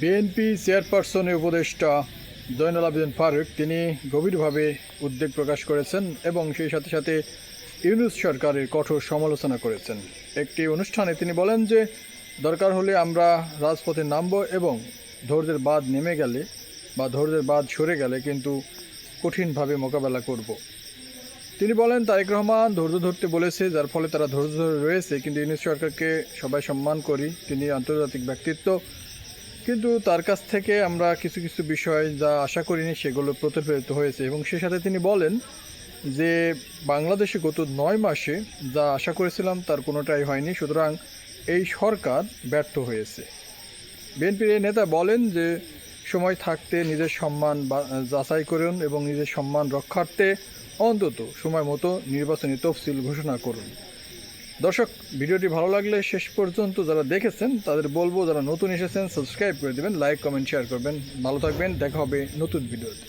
BNP চেয়ারপারসনের উপদেষ্টা জয়নাল আবেদিন ফারুক, তিনি গভীরভাবে উদ্বেগ প্রকাশ করেছেন এবং সেই সাথে সাথে ইউনুস সরকারের কঠোর সমালোচনা করেছেন। একটি অনুষ্ঠানে তিনি বলেন যে, দরকার হলে আমরা রাজপথে নামব এবং ধৈর্যের বাদ নেমে গেলে বা ধৈর্যের বাদ সরে গেলে কিন্তু কঠিনভাবে মোকাবেলা করব। তিনি বলেন, তারেক রহমান ধৈর্য ধরতে বলেছে, যার ফলে তারা ধৈর্য ধরে রয়েছে, কিন্তু ইউনুস সরকারকে সবাই সম্মান করি। তিনি আন্তর্জাতিক ব্যক্তিত্ব কিন্তু তার কাছ থেকে আমরা কিছু কিছু বিষয় যা আশা করিনি সেগুলো প্রতিফলিত হয়েছে এবং সে সাথে তিনি বলেন যে বাংলাদেশে গত নয় মাসে যা আশা করেছিলাম তার কোনোটাই হয়নি, সুতরাং এই সরকার ব্যর্থ হয়েছে। বিএনপির এই নেতা বলেন যে সময় থাকতে নিজের সম্মান যাচাই করুন এবং নিজের সম্মান রক্ষার্থে অন্তত সময় মতো নির্বাচনী তফসিল ঘোষণা করুন। দর্শক, ভিডিওটি ভালো লাগলে শেষ পর্যন্ত যারা দেখেছেন, তাদের বলব যারা নতুন এসেছেন সাবস্ক্রাইব করে দেবেন লাইক কমেন্ট শেয়ার করবেন। ভালো থাকবেন, দেখা হবে নতুন ভিডিওতে।